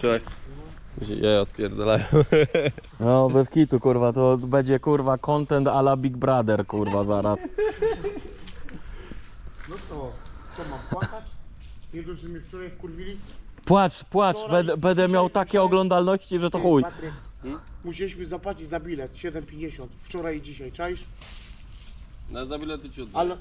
Czekaj. Je odpierdalają. No bez kitu kurwa, to będzie kurwa content a la Big Brother kurwa zaraz. No to, co mam płakać? Nie dość, że mnie wczoraj wkurwili? Płacz, płacz, będę, będę miał takie oglądalności, że to Ty, chuj. Patryk, Musieliśmy zapłacić za bilet 7,50 wczoraj i dzisiaj, czaisz? Na za bilety ci oddam. Ale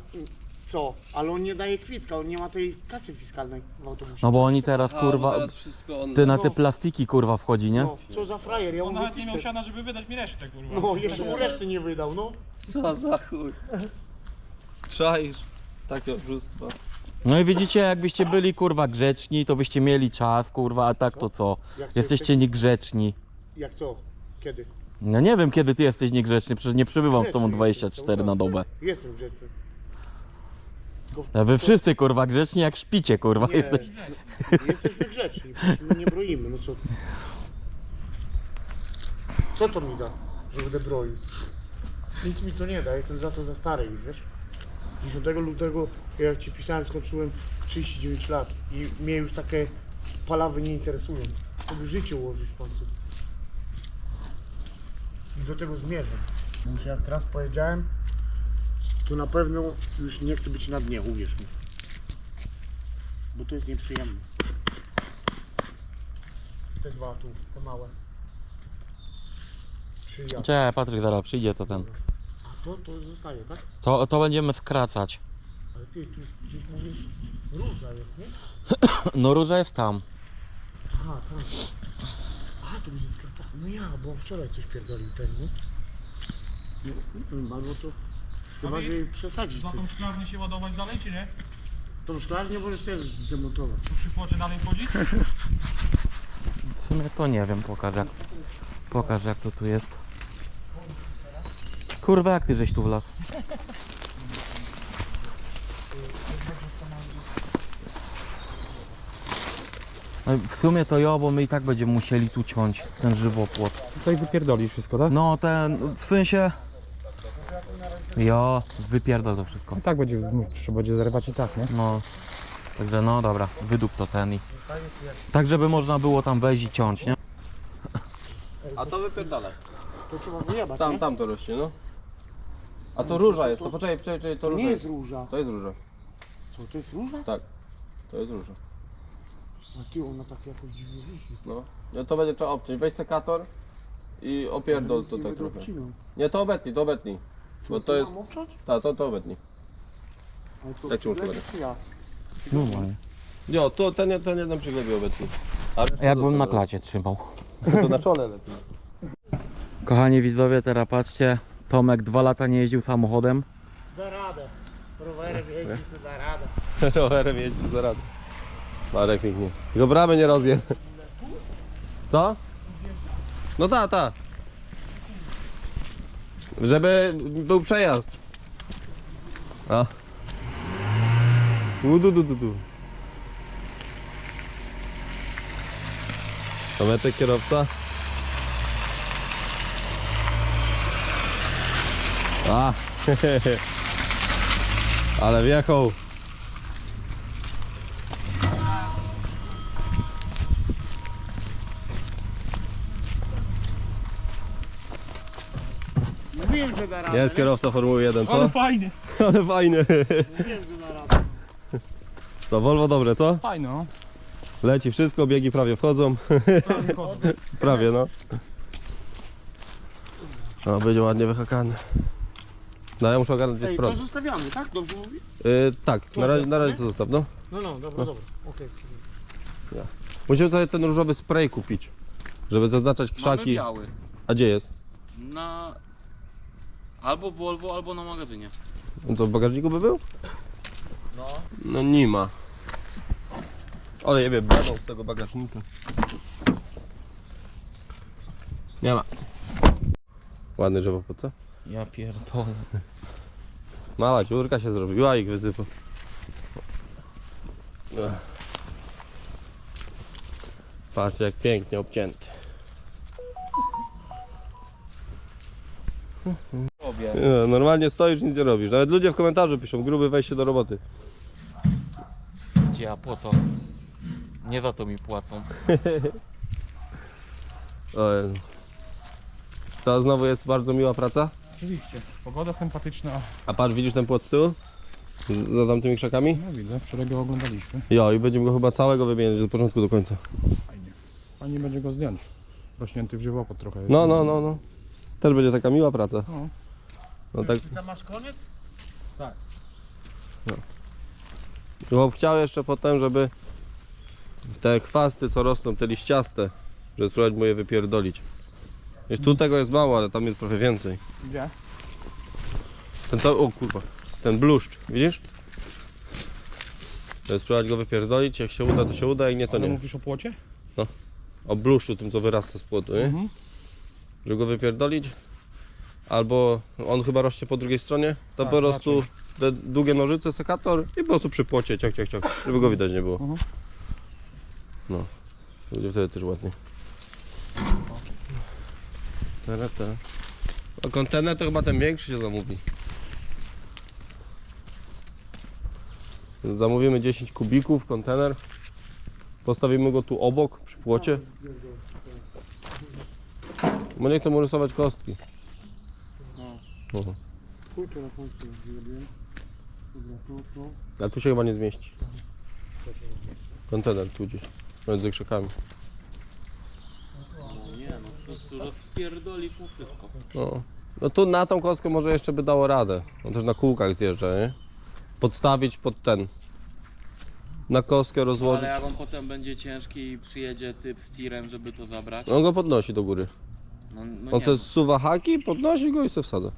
co? Ale on nie daje kwitka, on nie ma tej kasy fiskalnej w autobusie. No bo oni teraz A, bo kurwa, teraz wszystko on... ty na te plastiki kurwa wchodzi, nie? No, co za frajer, ja On mówię, nawet nie ty- miał siana, żeby wydać mi resztę, kurwa. No, jeszcze mu reszty nie wydał, no. Co za chuj. Czaisz. Takie oszustwo. No i widzicie, jakbyście byli kurwa grzeczni, to byście mieli czas kurwa, a tak to co? Jak Jesteście niegrzeczni. Jak co? Kiedy? No nie wiem kiedy ty jesteś niegrzeczny, przecież nie przybywam z tobą Grzeczny 24 jestem, na cały dobę. Jestem grzeczny. A wy wszyscy kurwa grzeczni jak śpicie kurwa. Nie, Jesteś... jesteśmy grzeczni, my nie broimy, no co? Co to mi da, że będę broił? Nic mi to nie da, jestem za to za stary już, wiesz? 10 lutego, jak ci pisałem, skończyłem 39 lat i mnie już takie palawy nie interesują. Żeby życie ułożyć w końcu. I do tego zmierzam. Już jak raz powiedziałem, to na pewno już nie chcę być na dnie, uwierz mi. Bo to jest nieprzyjemne. Te dwa tu, te małe. Cze, Patryk zaraz przyjdzie to ten. A to, to zostaje, tak? To, to będziemy skracać. Ale ty, tu gdzieś mówisz, róża jest, nie? No róża jest tam. Aha, tak. Aha, to będzie skracane. No ja, bo wczoraj coś pierdolił ten, nie? No, albo to... Chyba, że przesadzić Za tą szklarnię się ładować dalej, czy nie? Tą szklarnię możesz też zdemontować. Tu przy płocie dalej chodzić? W sumie to nie wiem, pokaż jak. Pokaż jak to tu jest. Kurwa jak ty żeś tu wlazł? No i w sumie to jo, bo my i tak będziemy musieli tu ciąć ten żywopłot. Tutaj wypierdolisz wszystko, tak? No ten, w sensie... Jo, wypierdol to wszystko. I tak będzie, trzeba będzie zerwać i tak, nie? No, także no dobra, wydup to ten i... Tak żeby można było tam wejść i ciąć, nie? A to wypierdala. To trzeba wyjebać, Tam, nie? tam to rośnie, no. A to róża jest, to poczekaj, poczekaj, poczekaj, to To róża nie jest. jest róża. To jest róża, Co, to jest róża? to jest róża. A ty, ona tak jakoś dziwnie wisi. No. no to będzie trzeba obciąć. Weź sekator i opierdol tutaj będę trochę. Nie, to obetnij, to obetnij. Bo to jest, tak, to, to obetnij. Ale to Jak ci muszę powiedzieć? czy ja? Normalnie. Jo, to ten, ten jeden przyglebił obetnij. A resztę Jakbym na zostawię. klacie trzymał. To na czole lepiej. Kochani widzowie, teraz patrzcie. Tomek dwa lata nie jeździł samochodem. Da radę. Rowerem jeździć to da radę. Rowerem jeździ za radę. Marek pięknie. Tylko bramy nie rozje. Co? No ta, ta. Żeby był przejazd. A. U, du, du, du. Tomeczek kierowca. A. Ale wjechał. Mówiłem, że da radę. Jest kierowca Formuły 1, co? Ale fajny! Ale fajny. Mówiłem, że da radę. To Volvo dobre, co? Fajny, no. Leci wszystko, biegi prawie wchodzą. prawie, no. No, będzie ładnie wyhakany. No, ja muszę ogarnąć gdzieś Ej, to prąd. zostawiamy, tak? Dobrze mówi? Yy, tak, na razie, na razie to zostaw, no. No, no, dobra, dobra. Okej. Musimy sobie ten różowy spray kupić, żeby zaznaczać Mamy krzaki. biały. A gdzie jest? Na... Albo w Volvo, albo na magazynie. On co, w bagażniku by był? No. No nie ma. Ale jebie bladą z tego bagażnika. Nie ma. Ładny żywopłot, co? Ja pierdolę. Mała dziurka się zrobiła i ich wysypał. Patrzcie jak pięknie obcięty. Obie. Nie, Normalnie stoisz, nic nie robisz. Nawet ludzie w komentarzu piszą, gruby weź się do roboty. Gdzie, a po co? Nie za to mi płacą. O Jezu. To znowu jest bardzo miła praca. Oczywiście. Pogoda sympatyczna. A patrz, widzisz ten płot z tyłu? Z- Za tamtymi krzakami? No widzę, wczoraj go oglądaliśmy. Jo, i będziemy go chyba całego wymieniać od początku do końca. Fajnie. Fajnie będzie go zdjąć. Rośnięty w żywopłot trochę jest. No, no, no, no. Też będzie taka miła praca. No. No tak. Ty tam masz koniec? Bo chciał jeszcze potem, żeby te chwasty, co rosną, te liściaste, żeby spróbować mu je wypierdolić. Wiesz, tu tego jest mało, ale tam jest trochę więcej. Gdzie? Ten cały, o kurwa, ten bluszcz, widzisz? Żeby spróbować go wypierdolić, jak się uda, to się uda, jak nie, to Ale nie. mówisz o płocie? O bluszczu, tym co wyrasta z płotu, nie? Mhm. Żeby go wypierdolić. Albo on chyba rośnie po drugiej stronie, to Tak, po prostu te długie nożyce, sekator i po prostu przy płocie, ciach, ciach, ciach, żeby go widać nie było. Mhm. No, będzie wtedy też ładnie. Teraz te. A kontener to chyba ten większy się zamówi. Zamówimy 10 kubików, kontener. Postawimy go tu obok, przy płocie. Bo nie chcę mu rysować kostki. No. To na końcu zrobiłem. Dobra, tu, tu. A tu się chyba nie zmieści. Kontener tu gdzieś, między krzakami. No nie, no tu, tu rozpierdolisz mu wszystko. No. no tu na tą kostkę może jeszcze by dało radę. On też na kółkach zjeżdża, nie? Podstawić pod ten. Na kostkę No, rozłożyć. ale jak on potem będzie ciężki i przyjedzie typ z tirem, żeby to zabrać. On go podnosi do góry. No, no On nie, se zsuwa haki, podnosi go i se wsadza.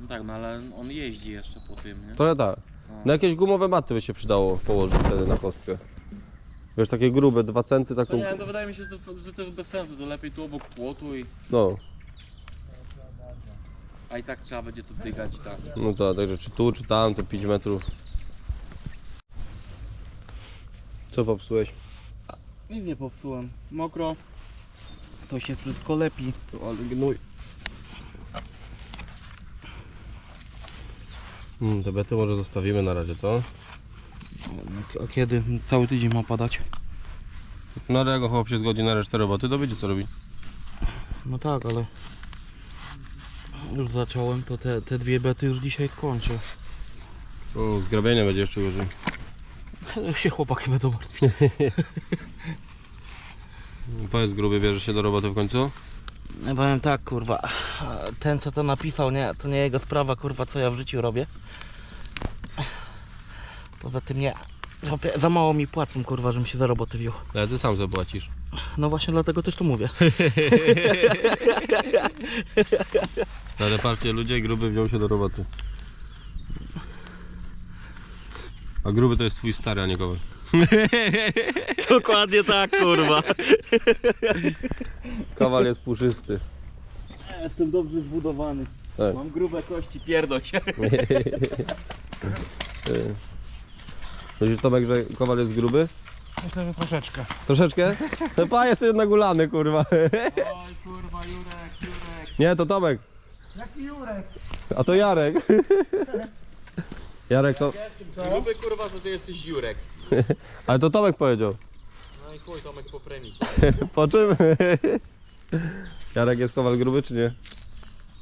No tak, no ale on jeździ jeszcze po tym, nie? Trochę tak. No. Na jakieś gumowe maty by się przydało położyć wtedy na kostkę. Wiesz, takie grube, 2 centy, To taką... nie, to wydaje mi się, że to, że to jest bez sensu, to lepiej tu obok płotu i... No, A i tak trzeba będzie to dygać i tak. no to, także czy tu, czy tam, te 5 metrów. Co popsułeś? Nic nie popsułem. Mokro. To się wszystko lepi. Ale gnój. Hmm, te bety może zostawimy na razie, co? A kiedy? Cały tydzień ma padać. No ale jak chłop się zgodzi na resztę roboty, to będzie co robić. No tak, ale... Już zacząłem, to te, te dwie bety już dzisiaj skończę. O, zgrabienie będzie jeszcze gorzej. się chłopaki będą martwić. Powiedz gruby, bierze się do roboty w końcu? Ja powiem tak, kurwa. Ten co to napisał, nie, to nie jego sprawa, kurwa, co ja w życiu robię. Poza tym nie. Za mało mi płacą, kurwa, żebym się za roboty wziął. Ale ty sam sobie płacisz. No właśnie dlatego też to mówię. No ale patrzcie, ludzie, gruby wziął się do roboty. A gruby to jest twój stary, a nie Kowal. Dokładnie tak, kurwa. Kowal jest puszysty. Jestem dobrze zbudowany. Tak. Mam grube kości, pierdol się. Myślisz Tomek, że Kowal jest gruby? Myślę, że troszeczkę. Troszeczkę? No pa, jest jednak ulany, kurwa. Oj, kurwa, Jurek, Jurek. Nie, to Tomek. Jaki Jurek? A to Jarek. Jarek to... Gruby, kurwa, to ty jesteś Jurek. Ale to Tomek powiedział. No i chuj, Tomek po premii. Po czym? Jarek jest Kowal gruby czy nie?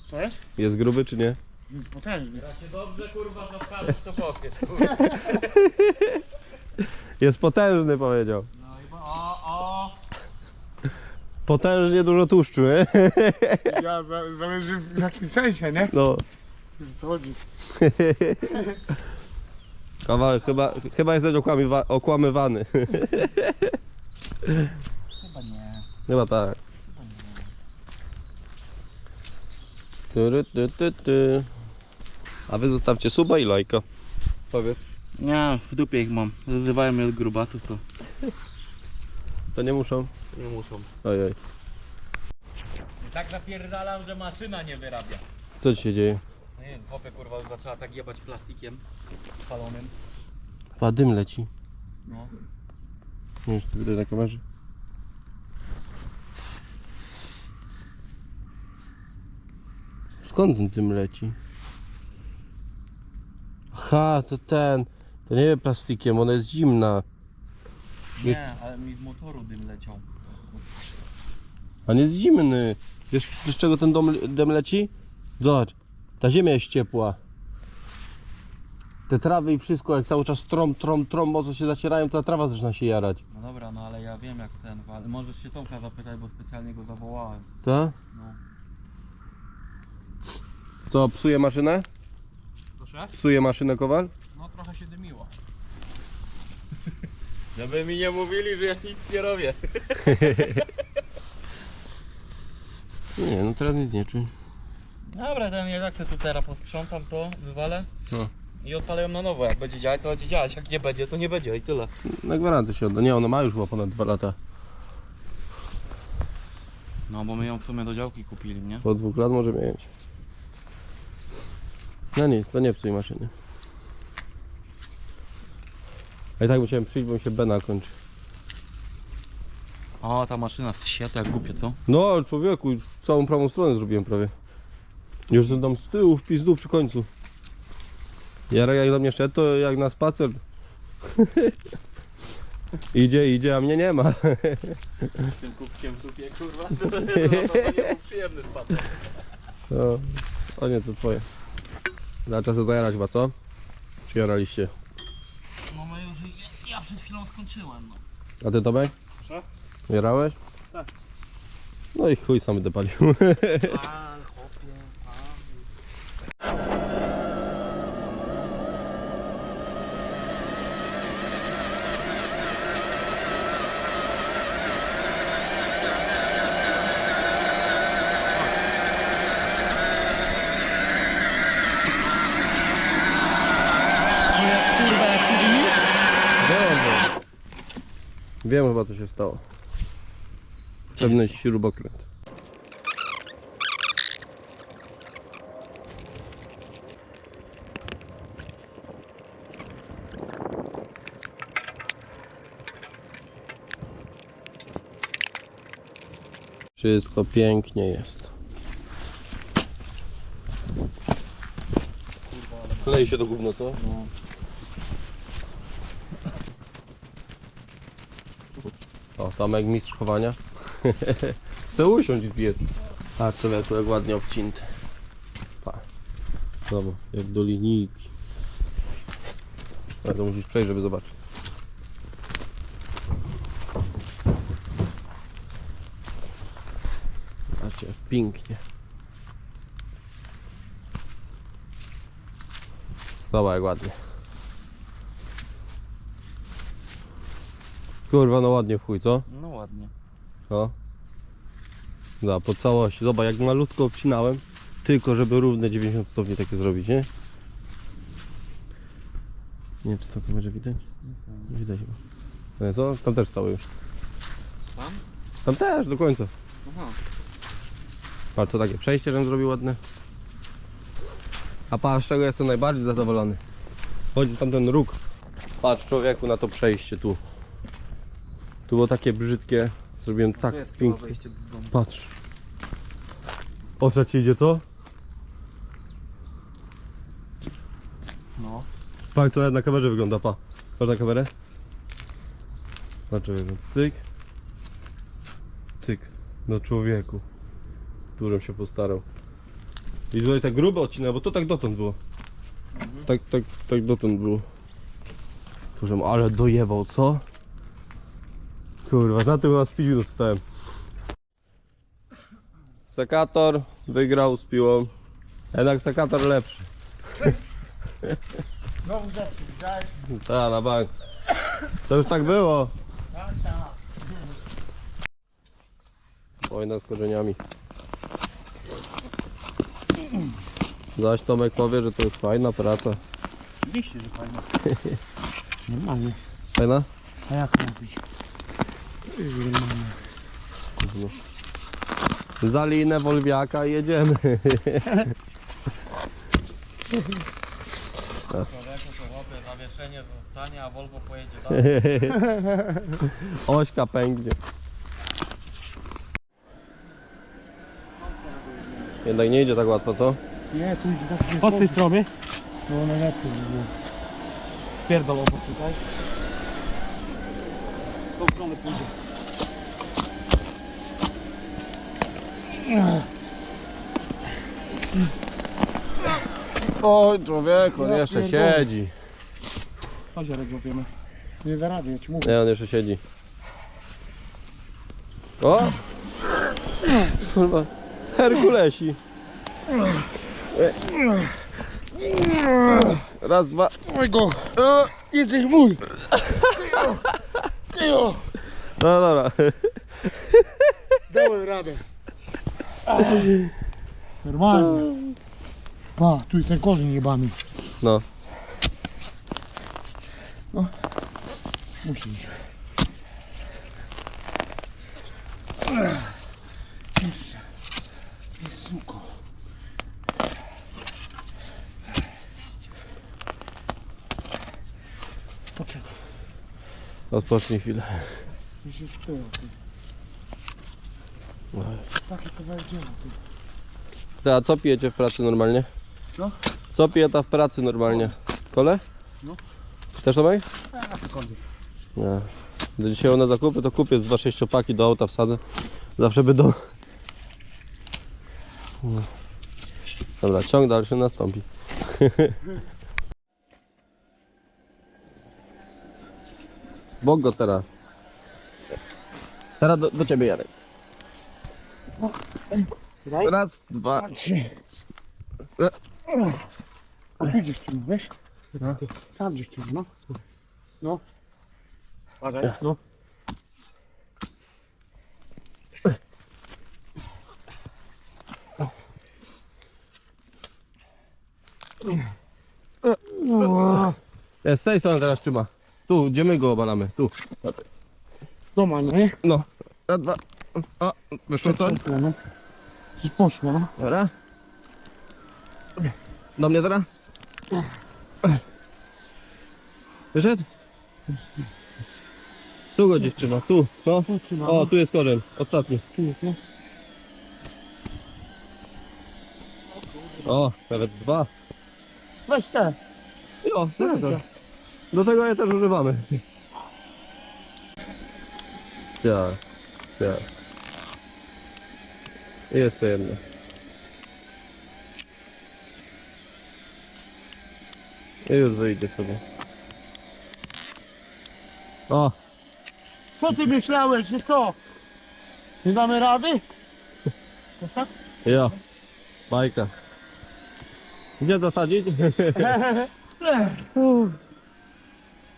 Co jest? Jest gruby czy nie? Potężny. Ja się dobrze, kurwa, zastanów, co powiesz. Jest potężny powiedział. No i o, o. Potężnie dużo tłuszczu, nie? Ja za, zależy w jakim sensie, nie? No. Co chodzi? Kowal, chyba, chyba jesteś okłamywa, okłamywany. Chyba nie. Chyba tak. Tyry, ty, ty, ty. A wy zostawcie suba i lajka. Powiedz. Nie, w dupie ich mam. Wyzywają mnie od grubasów, to To nie muszą. nie muszą. Ojej. Tak zapierdalam, że maszyna nie wyrabia. Co ci się dzieje? No nie wiem, chłopie kurwa już zaczęła tak jebać plastikiem spalonym. Pa, dym leci. No. Już tu widać na kamerze. Skąd ten dym leci? Aha, to ten. To nie jest plastikiem, ona jest zimna. Nie, ale mi z motoru dym leciał. On jest zimny. Wiesz z czego ten dom, dem leci? Zobacz, ta ziemia jest ciepła. Te trawy i wszystko, jak cały czas trom, trom, trom mocno się zacierają, to ta trawa zaczyna się jarać. No dobra, no ale ja wiem jak ten wal. Możesz się Tomka zapytać, bo specjalnie go zawołałem. Tak? No. To psuje maszynę? Proszę? Psuje maszynę kowal? No trochę się dymiło. Żeby mi nie mówili, że ja nic nie robię. Nie, no teraz nic nie czuję. Dobra, to ja tak sobie tu teraz posprzątam to, wywalę. No. I odpalę ją na nowo. Jak będzie działać, to będzie działać. Jak nie będzie, to nie będzie i tyle. Na gwarancję się odda. Nie, ono ma już chyba ponad 2 lata. No bo my ją w sumie do działki kupili, nie? Po dwóch lat może mieć. No nic, to nie psuj maszyny. A i tak musiałem przyjść, bo mi się Bena kończy. O, ta maszyna z siata jak głupie, co? No człowieku, już całą prawą stronę zrobiłem prawie. Już ten tam z tyłu, w pizdu przy końcu. Jarek jak do mnie szedł, to jak na spacer. idzie, idzie, a mnie nie ma. Tym kubkiem w dupie, kurwa. to nie był przyjemny spadek. No, o nie, to twoje. Na czas zajarać chyba, co? Czy jaraliście? No my już, ja, ja przed chwilą skończyłem, no. A ty Tomek? Co? Jarałeś? Tak. No i chuj sam będę Wiem, chyba co się stało. Pewny śrubokręt. Wszystko pięknie jest. Klei się to gówno, co? O, Tomek mistrz chowania. Chcę usiąść i zjedz. Patrz człowieku, jak ładnie obcinty. Pa. Zobacz, jak do linijki. Ale to musisz przejść, żeby zobaczyć. Patrzcie, jak pięknie. Zobacz, jak ładnie. Kurwa, no ładnie w chuj, co? No ładnie. O. Da, po całości. Zobacz, jak malutko obcinałem, tylko żeby równe 90 stopni takie zrobić, nie? Nie wiem, czy to kamerze widać? Nie widać chyba. Nie, co? Tam też cały już. Tam? Tam też, do końca. Aha. A to takie przejście, żebym zrobił ładne. A patrz, z czego jestem najbardziej zadowolony. Chodzi tam ten róg. Patrz człowieku na to przejście tu. Tu było takie brzydkie. Zrobiłem tak pięknie. Patrz. Ostra ci idzie, co? No. Patrz, to nawet na kamerze wygląda, pa. Patrz na kamerę. Patrz, człowieku. Cyk. Cyk. No człowieku. Którym się postarał. I tutaj tak grube odcina, bo to tak dotąd było. Tak, tak, tak dotąd było. Kurczę, ale dojebał, co? Kurwa, na tym chyba z 5 minut stałem. Sekator wygrał z piłą. Jednak sekator lepszy. Znowu zepsuł, widziałeś? Tak, na bank. To już tak było. Tak, tak. Wojna z korzeniami. Zaś Tomek powie, że to jest fajna praca. Oczywiście, że fajnie. Normalnie. Fajna? A jak mówić? Za linę Wolwiaka i jedziemy. Człowieku to robię, zawieszenie zostanie, a Volvo pojedzie dalej. Ośka pęknie. Jednak nie idzie tak łatwo, co? Nie, tu idzie tak Od tej strony? Było najlepiej by było. Pierdol obok tutaj. Tą stronę pójdzie. Oj człowieku, on Ja jeszcze pierdolę. siedzi. Ozierek złapiemy. Nie rady, ja ci mówię. Nie, on jeszcze siedzi. O! Kurwa. Herkulesi. Raz, dwa. Oj go! Jesteś mój! Tyjo! No dobra. Dałem radę. Normalnie. Pa, tu jest ten korzeń jebany. No. Musisz. Jeszcze. Ty suko. Poczekaj, Odpocznij chwilę. już jest tył. Ty. Taki kawałek dzieła. Ty. Ty, a co pijecie w pracy normalnie? Co? Co pije ta w pracy normalnie? Kole? No. Też Tomek? A, cokolwiek. Nie. Do dzisiaj na zakupy to kupię dwa sześciopaki do auta wsadzę. Zawsze by do... No. Dobra, ciąg dalszy nastąpi. Bok go teraz. Teraz do, do ciebie Jarek. Daj. Raz, dwa. Trzy. A tu gdzieś wiesz? Tam gdzieś no. No. Uważaj. No. E, Z tej strony teraz trzyma. Tu, gdzie my go obalamy. Tu. Doma, nie? No. Raz, dwa. O, wyszło coś? Poszło, no. Coś poszło, no. Dobra. Do mnie teraz? Wyszedł? Tu go gdzieś trzyma, tu, no. Tu trzyma, O, no. tu jest korzeń, ostatni. Tu jest, no. O, nawet dwa. Weź te. Jo, serio. Do tego je też używamy. Ja, ja. I jeszcze jedno. I już wyjdzie sobie. O, Co ty myślałeś, że co? Nie damy rady? To tak? jo. Bajka. Gdzie zasadzić?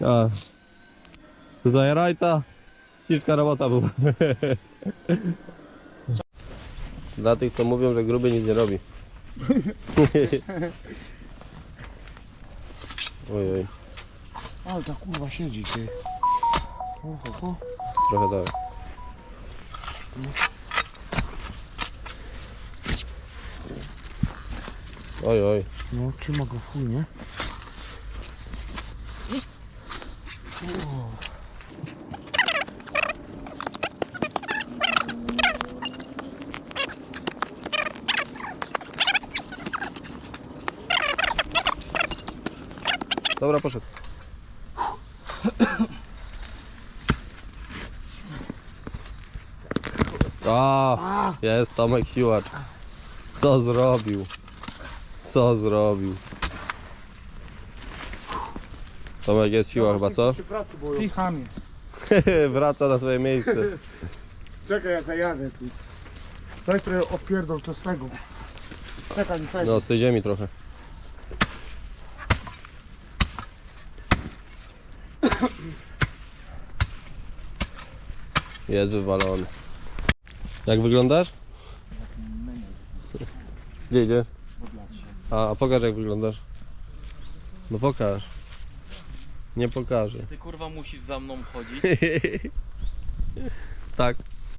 A. Tutaj rajta. Ciężka robota była. Dla tych, co mówią, że gruby nic nie robi. Ojej, Ale ta kurwa siedzi, ty. O, o, o. trochę tak. Oj, oj. No, trzyma go w chuj, nie? Dobra, poszedł. A, jest Tomek Siłacz. Co zrobił? Co zrobił? Tomek jest siła chyba, co? Ty chamie. Wraca na swoje miejsce. Czekaj, ja zajadę tu. Daj trochę z tego. Czekaj, No, z tej ziemi trochę. Jest wywalony. Jak wyglądasz? Gdzie idzie? A, a pokaż jak wyglądasz. No pokaż. Nie pokażę. Ty kurwa musisz za mną chodzić. tak.